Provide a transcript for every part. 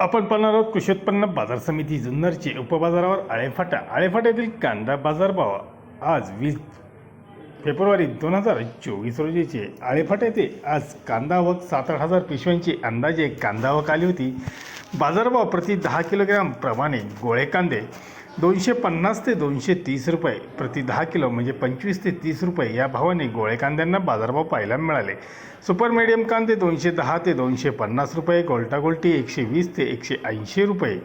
आपण पाहणार आहोत कृषी उत्पन्न बाजार समिती जुन्नरचे उपबाजारावर आळेफाटा. आळेफाट्यातील कांदा बाजारभाव आज वीस फेब्रुवारी दोन हजार चोवीस रोजीचे. आळेफाटा येथे आज कांदा आवक सात आठ हजार पिशव्यांची अंदाजे कांदा आवक आली होती. बाजारभाव प्रति दहा किलोग्रॅम प्रमाणे गोळे कांदे. दोनशे पन्नास ते दोनशे तीस रुपये. प्रति दहा किलो म्हणजे पंचवीस ते तीस रुपये या भावाने गोळे कांद्यांना बाजारभाव पाहायला मिळाले. सुपर मिडियम कांदे दोनशे दहा ते दोनशे पन्नास रुपये गोल्टागोल्टी एकशे वीस ते एकशे ऐंशी रुपये.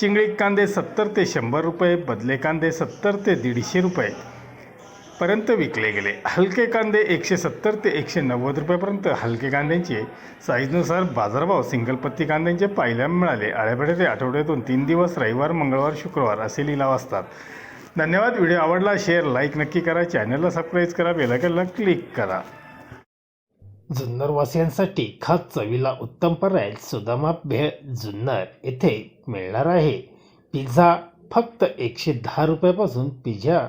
चिंगळी कांदे सत्तर ते शंभर रुपये बदले कांदे सत्तर ते दीडशे रुपये. पर्यंत विकले गेले. हलके कांदे एकशे सत्तर ते एकशे नव्वद रुपयापर्यंत हलके कांद्यांचे साईजनुसार बाजारभाव सिंगल पत्ती कांद्यांचे पाहायला मिळाले. आळ्यापेठेचे आठवड्यातून तीन दिवस रविवार मंगळवार शुक्रवार असे लिलाव असतात. धन्यवाद. व्हिडिओ आवडला शेअर लाईक नक्की करा. चॅनलला सबस्क्राईब करा. बेलायकनला क्लिक करा. जुन्नरवासियांसाठी खास चवीला उत्तम पर्याय सुदामा भेळ जुन्नर येथे मिळणार आहे. पिझ्झा फक्त एकशे दहा रुपयापासून पिझ्झा